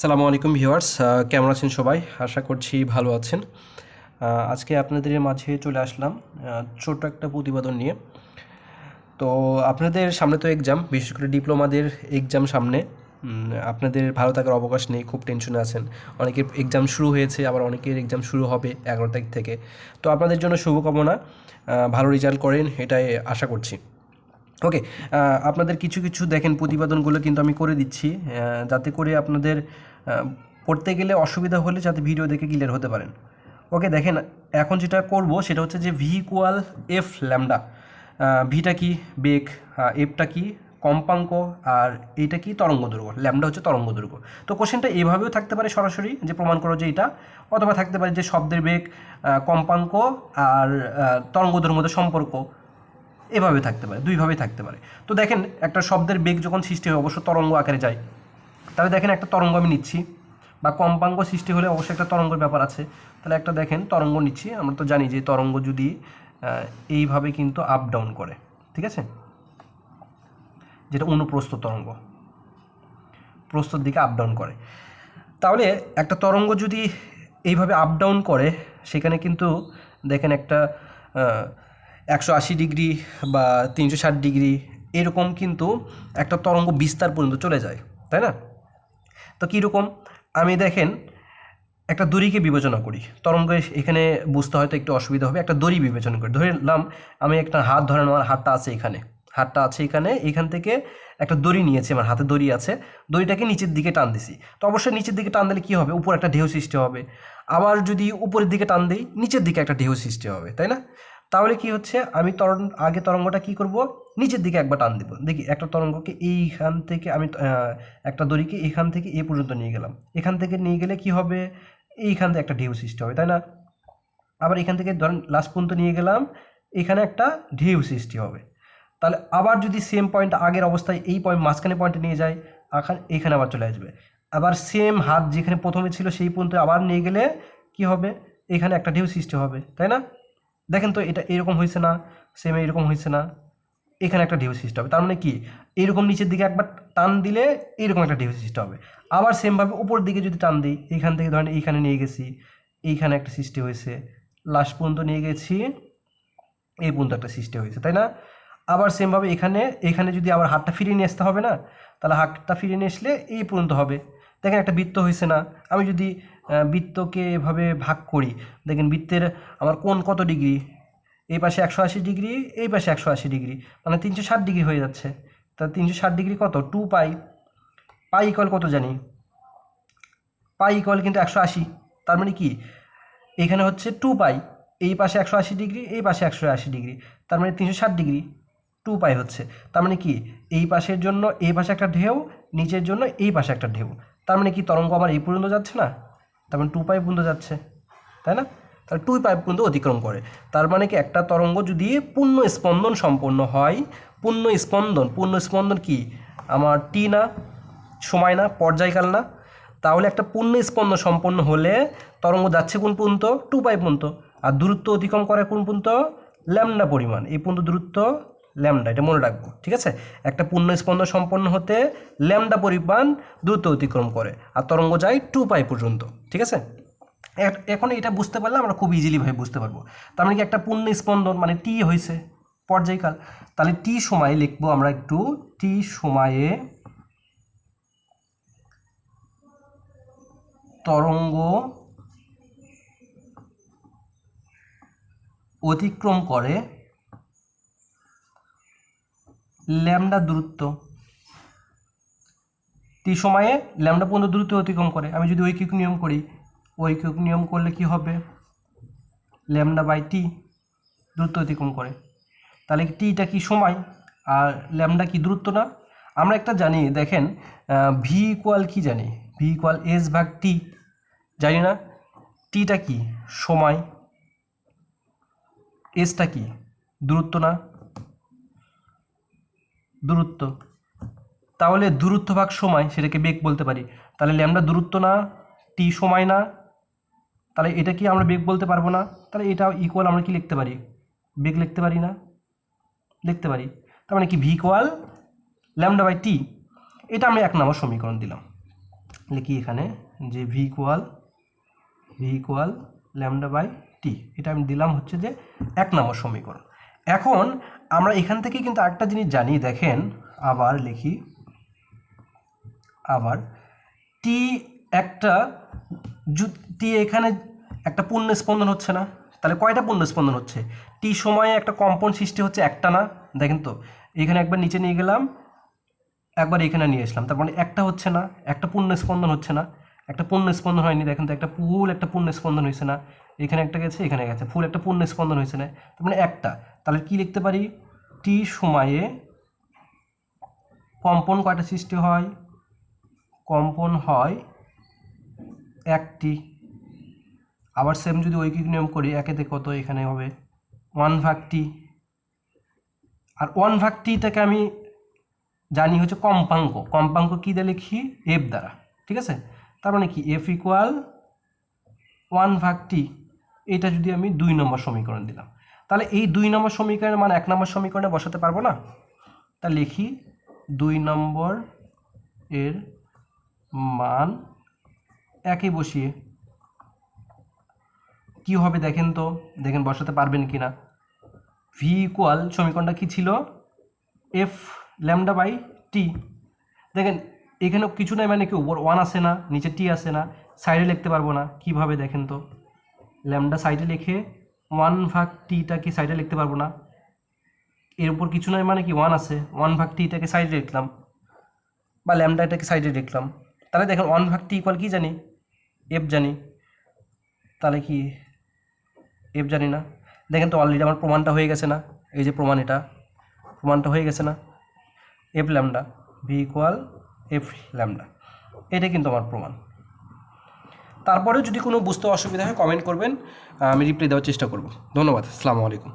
সালামু আলাইকুম ভিউয়ার্স কেমন আছেন সবাই? আশা করছি ভালো আছেন। আজকে আপনাদের মাঝে চলে আসলাম ছোট্ট একটা প্রতিবেদন নিয়ে। তো আপনাদের সামনে তো এক্সাম বিশেষ করে ডিপ্লোমাদের এক্সাম সামনে। আপনাদের ভালো থাকার অবকাশ নেই, খুব টেনশনে আছেন। অনেকের এক্সাম শুরু হয়েছে, আবার অনেকের এক্সাম শুরু হবে এগারো তারিখ থেকে। তো আপনাদের জন্য শুভকামনা ভালো রেজাল্ট করেন, এটাই আশা করছি। ওকে আপনাদের কিছু কিছু দেখেন প্রতিবেদনগুলো কিন্তু আমি করে দিচ্ছি যাতে করে আপনাদের পড়তে গেলে অসুবিধা হলে যাতে ভিডিও দেখে ক্লিয়ার হতে পারেন। ওকে দেখেন, এখন যেটা করব সেটা হচ্ছে যে ভি ইকুয়াল এফ ল্যামডা ভিটা কি বেগ? এফটা কি কম্পাঙ্ক? আর এইটা কি তরঙ্গ ল্যামডা হচ্ছে তরঙ্গ তো কোশ্চেনটা এইভাবেও থাকতে পারে সরাসরি, যে প্রমাণ করো যে এটা, অথবা থাকতে পারে যে শব্দের বেগ কম্পাঙ্ক আর তরঙ্গ মধ্যে সম্পর্ক। এভাবে থাকতে পারে দুইভাবে থাকতে পারে। তো দেখেন, একটা শব্দের বেগ যখন সৃষ্টি হয়, অবশ্য তরঙ্গ আকারে যায়। তাহলে দেখেন, একটা তরঙ্গ আমি নিচ্ছি, বা কম্পাঙ্ক সৃষ্টি হলে অবশ্যই একটা তরঙ্গের ব্যাপার আছে। তাহলে একটা দেখেন, তরঙ্গ নিচ্ছি। আমরা তো জানি যে তরঙ্গ যদি এইভাবে কিন্তু আপ ডাউন করে, ঠিক আছে? যেটা অনুপ্রস্থ তরঙ্গ, প্রস্থর দিকে আপ ডাউন করে। তাহলে একটা তরঙ্গ যদি এইভাবে আপ ডাউন করে, সেখানে কিন্তু দেখেন একটা একশো আশি ডিগ্রি বা তিনশো ষাট ডিগ্রি এরকম কিন্তু একটা তরঙ্গ বিস্তার পর্যন্ত চলে যায়, তাই না? তো কীরকম? আমি দেখেন, একটা দড়িকে বিবেচনা করি। তরঙ্গ এখানে বুঝতে হয়তো একটু অসুবিধা হবে। একটা দড়ি বিবেচনা করি। ধরে নিলাম, আমি একটা হাত ধরে আমার হাতটা আছে এখানে। হাতটা আছে এখানে, এখান থেকে একটা দড়ি নিয়েছি, আমার হাতে দড়ি আছে। দড়িটাকে নিচের দিকে টান দিছি। তো অবশ্যই নিচের দিকে টান দিলে কী হবে? উপর একটা ঢেউ সৃষ্টি হবে। আবার যদি উপরের দিকে টান দিই, নিচের দিকে একটা ঢেউ সৃষ্টি হবে, তাই না? তাহলে কি হচ্ছে? আমি তরঙ্গ আগে তরঙ্গটা কি করব? নিচের দিকে একবার টান দিব। দেখি, একটা তরঙ্গকে এইখান থেকে আমি একটা দড়িকে এখান থেকে এ পর্যন্ত নিয়ে গেলাম। এখান থেকে নিয়ে গেলে কি হবে? এইখান থেকে একটা ঢেউ সৃষ্টি হবে, তাই না? আবার এখান থেকে ধরেন লাস্ট পর্যন্ত নিয়ে গেলাম, এখানে একটা ঢেউ সৃষ্টি হবে। তাহলে আবার যদি সেম পয়েন্ট আগের অবস্থায় এই পয়েন্ট মাঝখানে পয়েন্টে নিয়ে যায় এখানে আবার চলে আসবে। আবার সেম হাত যেখানে প্রথমে ছিল সেই পর্যন্ত আবার নিয়ে গেলে কি হবে? এখানে একটা ঢেউ সৃষ্টি হবে, তাই না? দেখেন তো এটা এরকম হয়েছে না সেম এরকম হয়েছে না। এখানে একটা ঢেউ সৃষ্টি হবে, তার মানে কি? এরকম নিচের দিকে একবার টান দিলে এরকম একটা ঢেউ সৃষ্টি হবে। আবার সেমভাবে উপর দিকে যদি টান দিই এইখান থেকে ধরেন এইখানে নিয়ে গেছি, এইখানে একটা সৃষ্টি হয়েছে। লাস্ট পর্যন্ত নিয়ে গেছি, এই পর্যন্ত একটা সৃষ্টি হয়েছে, তাই না? আবার সেমভাবে এখানে এখানে যদি আবার হাতটা ফিরিয়ে নিয়ে আসতে হবে না, তাহলে হাতটা ফিরিয়ে নিয়ে আসলে এই পর্যন্ত হবে। দেখেন একটা বৃত্ত হয়েছে না, আমি যদি বৃত্তকে এভাবে ভাগ করি। দেখেন বৃত্তের আমার কোন কত ডিগ্রি? এই পাশে একশো আশি ডিগ্রি, এই পাশে একশো আশি ডিগ্রি। মানে তিনশো ষাট ডিগ্রি হয়ে যাচ্ছে। তা তিনশো ষাট ডিগ্রি কত? টু পাই। পাই ইকল কত জানি? পাই ইকল কিন্তু একশো আশি। তার মানে কি? এখানে হচ্ছে টু পাই। এই পাশে একশো আশি ডিগ্রি, এই পাশে একশো আশি ডিগ্রি। তার মানে তিনশো ষাট ডিগ্রি। টু পাই হচ্ছে। তার মানে কি? এই পাশের জন্য এই পাশে একটা ঢেউ, নিচের জন্য এই পাশে একটা ঢেউ। তার মানে কি? তরঙ্গ আমার এই পর্যন্ত যাচ্ছে না? তার মানে টু পাই পর্যন্ত যাচ্ছে, তাই না? তাহলে টু পাই পর্যন্ত অতিক্রম করে। তার মানে কি একটা তরঙ্গ যদি পূর্ণ স্পন্দন সম্পন্ন হয়, পূর্ণ স্পন্দন পূর্ণ স্পন্দন কি? আমার টি না, সময় না, পর্যায়কাল না, তাহলে একটা পূর্ণ স্পন্দন সম্পন্ন হলে তরঙ্গ যাচ্ছে কোন পর্যন্ত? টু পাই পর্যন্ত। আর দূরত্ব অতিক্রম করে কোন পর্যন্ত? ল্যামডা পরিমাণ। এই পর্যন্ত দূরত্ব ল্যামডা, এটা মনে রাখব, ঠিক আছে? একটা পূর্ণ স্পন্দন সম্পন্ন হতে ল্যামডা পরিমাণ দ্রুত অতিক্রম করে, আর তরঙ্গ যায় টু পাই পর্যন্ত, ঠিক আছে? এখন এটা বুঝতে পারলে আমরা খুব ইজিলি ভাবে বুঝতে পারব। তার মানে কি একটা পূর্ণ স্পন্দন মানে টি হয়েছে পর্যায়কাল, তাহলে টি সময়ে লিখব আমরা একটু টি সময়ে তরঙ্গ অতিক্রম করে ল্যামডা দূরত্ব। টি সময়ে ল্যামডা পর্যন্ত দূরত্ব অতিক্রম করে। আমি যদি ঐকিক নিয়ম করি ঐকিক নিয়ম করলে কি হবে? ল্যামডা বাই টি দূরত্ব অতিক্রম করে। তাহলে টিটা কি সময় আর ল্যামডা কি দূরত্ব না? আমরা একটা জানি, দেখেন ভি ইকুয়াল কি জানি? ভি ইকুয়াল এস ভাগ টি জানি না টিটা কি? সময়। এসটা কি? দূরত্ব না। দূরত্ব। তাহলে দূরত্ব ভাগ সময়, সেটাকে বেগ বলতে পারি। তাহলে ল্যামডা দূরত্ব না টি সময় না, তাহলে এটা কি আমরা বেগ বলতে পারব না? তাহলে এটা ইকুয়াল আমরা কি লিখতে পারি? বেগ লিখতে পারি না? লিখতে পারি। তার মানে কি? V equal lambda by T এটা আমরা এক নম্বর সমীকরণ দিলাম। লিখি এখানে যে V equal V equal lambda by T এটা আমি দিলাম হচ্ছে যে এক নম্বর সমীকরণ। এখন আমরা এখান থেকে কিন্তু আরেকটা জিনিস জানি, দেখেন, আবার লিখি, আবার টি একটা টি এখানে একটা পূর্ণ স্পন্দন হচ্ছে না, তাহলে কয়টা পূর্ণ স্পন্দন হচ্ছে? টি সময়ে একটা কম্পন সৃষ্টি হচ্ছে একটা না, দেখেন তো, এখানে একবার নিচে নিয়ে গেলাম, একবার এখানে নিয়ে আসলাম, তার মানে একটা হচ্ছে না, একটা পূর্ণ স্পন্দন হচ্ছে না, একটা পূর্ণ স্পন্দন হয়নি, দেখেন তো, একটা পুল একটা পূর্ণ স্পন্দন হয়েছে না এখানে একটা গেছে, এখানে গেছে। ফুল একটা পূর্ণ স্পন্দন হয়েছে না তার মানে একটা। তাহলে কি লিখতে পারি? টি সময়ে কম্পন কয়টা সৃষ্টি হয়? কম্পন হয় একটি। আবার সেম যদি ঐকিক নিয়ম করি একেতে কত এখানে হবে? ওয়ান ভাগ টি আর ওয়ান ভাগ টিটাকে আমি জানি হচ্ছে কম্পাঙ্ক। কম্পাঙ্ক কী দিয়ে লিখি? এফ দ্বারা। ঠিক আছে? তার মানে কি? এফ ইকুয়াল ওয়ান ভাগ টি এটা যদি আমি দুই নম্বর সমীকরণ দিলাম। তাহলে এই দুই নম্বর সমীকরণের মান এক নম্বর সমীকরণে বসাতে পারব না? তা লিখি, দুই নম্বর এর মান একে বসিয়ে কি হবে দেখেন তো? দেখেন বসাতে পারবেন কি না ভি ইকুয়াল সমীকরণটা কি ছিল? এফ ল্যামডা বাই টি দেখেন এখানে কিছু নাই মানে কি ওপর ওয়ান আসে না, নিচে টি আসে না সাইডে লিখতে পারব না। কীভাবে দেখেন তো? ল্যামডা সাইডে লিখে ওয়ান ভাগ টিটা কি সাইডে লিখতে পারব না। এর উপর কিছু নয় মানে কি? ওয়ান আছে। ওয়ান ভাগ টিটাকে সাইডে লিখলাম বা ল্যামডাটাকে সাইডে লিখলাম। তাহলে দেখেন ওয়ান ভাগ টি ইকুয়াল কি জানি? এফ জানি। তাহলে কি এফ জানি না? দেখেন তো অলরেডি আমার প্রমাণটা হয়ে গেছে না। এই যে প্রমাণ এটা। প্রমাণটা হয়ে গেছে না? F lambda V equal F lambda এটা কিন্তু আমার প্রমাণ। তারপরেও যদি কোনো বুঝতে অসুবিধা হয় কমেন্ট করবেন আমি রিপ্লাই দেওয়ার চেষ্টা করব। ধন্যবাদ, আসসালামু আলাইকুম।